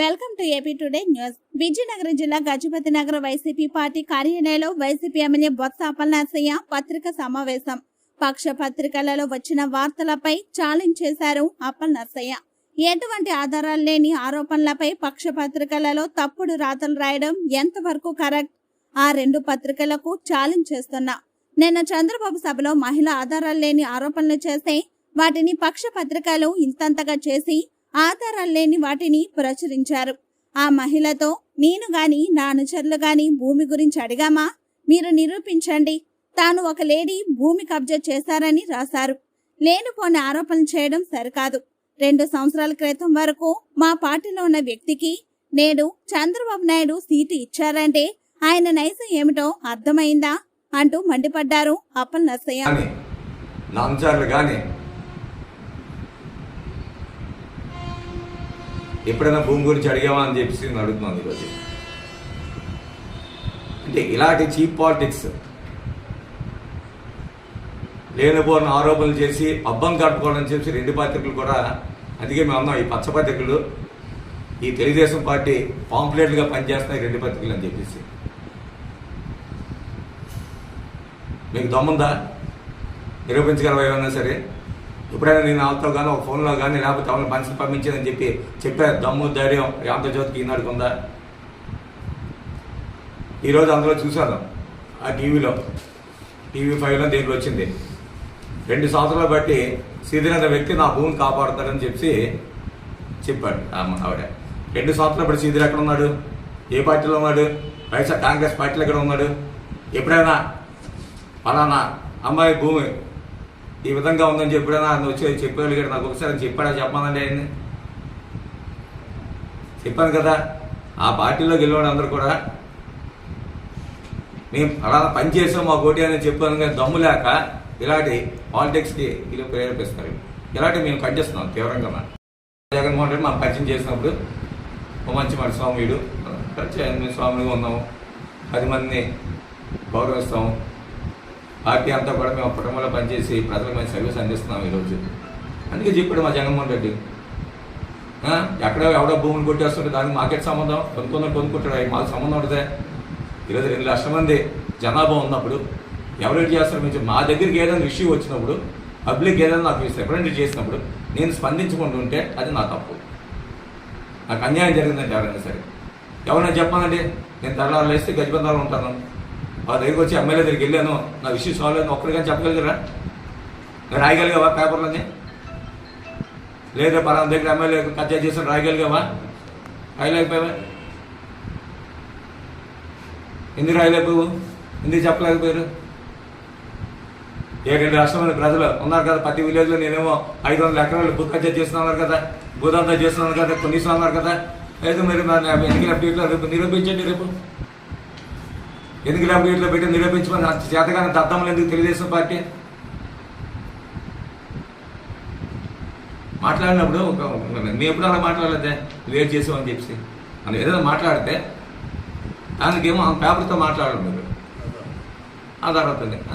Welcome to AP today news. Vizianagaram జిల్లా గజపతి నగర YCP party కార్యాలయంలో వైసీపీ ఎమ్మెల్యే బొత్స అప్పలనరసయ్య పత్రిక సమావేశం. పక్ష పత్రికలలో వచ్చిన వార్తలపై ఛాలెంజ్ చేశారు అప్పలనరసయ్య ఎటువంటి ఆధారాలు లేని ఆరోపణలపై పక్ష పత్రికలలో తప్పుడు రాతలు రాయడం ఎంతవరకు కరెక్ట్? ఆ రెండు పత్రికలకు ఛాలెంజ్ చేస్తున్నా నిన్న చంద్రబాబు సభలో మహిళ ఆధారాలు లేని ఆరోపణలు చేస్తే వాటిని పక్ష పత్రికలు ఇంతంతగా చేసి ఆధారాలు లేని వాటిని ప్రచురించారు. ఆ మహిళతో నేను గాని నా అనుచరులు గాని భూమి గురించి అడిగామా? మీరు నిరూపించండి. తాను ఒక లేడీ భూమి కబ్జా చేశారని రాశారు. లేనిపోని ఆరోపణలు చేయడం సరికాదు. రెండు సంవత్సరాల క్రితం వరకు మా పార్టీలో ఉన్న వ్యక్తికి నేడు చంద్రబాబు నాయుడు సీటు ఇచ్చారంటే ఆయన నైజం ఏమిటో అర్థమైందా? అంటూ మండిపడ్డారు అప్పల్ నర్సయ్య నాంచార్లు కానీ ఎప్పుడైనా భూమి గురించి అడిగావా అని చెప్పేసి నేను అడుగుతున్నాను ఈరోజు. అంటే ఇలాంటి చీప్ పాలిటిక్స్ లేనిపోని ఆరోపణలు చేసి అబ్బం కట్టుకోవడం చెప్పి రెండు పత్రికలు కూడా అందుకే మేము అన్నాం ఈ పచ్చ పత్రికలు ఈ తెలుగుదేశం పార్టీ పాంప్లెట్లుగా పనిచేస్తున్నాయి రెండు పత్రికలు అని చెప్పేసి. మీకు దమ్ముందా? నిరూపించగలవా ఏమన్నా సరే? ఎప్పుడైనా నేను ఆవుతో కానీ ఒక ఫోన్లో కానీ లేకపోతే ఎవరిని మనిషిని పంపించేదని చెప్పి చెప్పే దమ్ము ధైర్యం ఆంధ్రజ్యోతికి ఈనాడుకు ఉందా? ఈరోజు అందులో చూశాను. ఆ టీవీలో. టీవీ ఫైవ్లో దేంట్లో వచ్చింది. రెండు సంవత్సరాలు బట్టి సీదినంత వ్యక్తి నా భూమిని కాపాడుతాడని చెప్పి చెప్పాడు ఆవిడ. రెండు సంవత్సరాలు బట్టి సీదిరి ఎక్కడ ఉన్నాడు? ఏ పార్టీలో ఉన్నాడు? వైఎస్ఆర్ కాంగ్రెస్ పార్టీలో ఎక్కడ ఉన్నాడు? ఎప్పుడైనా పలానా అమ్మాయి భూమి ఈ విధంగా ఉందని చెప్పినా ఆయన వచ్చి చెప్పగలిగాడు నాకు ఒకసారి చెప్పాడా చెప్పానండి ఆయన్ని. చెప్పాను కదా ఆ పార్టీలో గెలవడం అందరూ కూడా. మేము అలా పనిచేసాం మా కోటి అని చెప్పాను కానీ దమ్ము లేక ఇలాంటి పాలిటిక్స్కి వీళ్ళు ప్రేరేపిస్తారు. ఇలాంటి మేము ఖండిస్తున్నాం తీవ్రంగా జగన్మోహన్ రెడ్డి మా పరిచయం చేసినప్పుడు ఒక మంచి మన స్వామియుడు పరిచయం స్వామిగా ఉన్నాము. పది మందిని గౌరవిస్తాము. పార్టీ అంతా కూడా మేము కుటుంబంలో పనిచేసి ప్రజలకు మంచి సర్వీస్ అందిస్తున్నాం ఈరోజు. అందుకే చెప్పాడు మా జగన్మోహన్ రెడ్డి. ఎక్కడ ఎవడో భూములు కొట్టేస్తుంటే దానికి మాకెట్ సంబంధం? కొనుక్కుందని కొనుక్కుంటాడు అవి మాకు సంబంధం ఉంటుందే ఈరోజు రెండు లక్షల మంది జనాభా ఉన్నప్పుడు ఎవరు చేస్తారు? మీరు మా దగ్గరికి ఏదైనా ఇష్యూ వచ్చినప్పుడు పబ్లిక్ ఏదైనా నాకు రిప్రజెంట్ చేసినప్పుడు నేను స్పందించకుండా ఉంటే అది నా తప్పు. నాకు అన్యాయం జరిగిందంటే ఎవరైనా సరే. ఎవరైనా చెప్పానంటే నేను తెల్లారు వేస్తే గజబంధాలు ఉంటాను. వాళ్ళ దగ్గరికి వచ్చి ఎమ్మెల్యే దగ్గరికి వెళ్ళాను. నా విషయం సాల్వ్ అయింది. ఒక్కడిగా చెప్పగలిగారా? రాయగలిగావా పేపర్లని లేదా పలానా దగ్గర ఎమ్మెల్యే కబ్జా చేసిన రాయగలిగావా? రాయలేకపోయావా? ఎందుకు రాయలేకపోయావు? ఎందుకు చెప్పలేకపోయారు? ఏ రెండు రాష్ట్రంలో ప్రజలు ఉన్నారు కదా ప్రతి విలేజ్లో నేనేమో ఐదు వందల ఎకరాలు భూ కబ్జా చేస్తున్నారు కదా భూదంతా చేస్తున్నాను కదా కొన్నిసం కదా. అయితే మీరు ఎన్నికల అప్డేట్లో రేపు నిరూపించండి రేపు. ఎన్నికల అప్డేట్లో పెట్టి నిరూపించమని చేతగానే దద్దమ్మలు ఎందుకు తెలుగుదేశం పార్టీ? మాట్లాడినప్పుడు ఒక మేము ఎప్పుడు అలా మాట్లాడలేదే? లేట్ చేసామని చెప్పి. మనం ఏదైనా మాట్లాడితే దానికేమో ఆ పేపర్తో మాట్లాడడం మీరు తర్వాత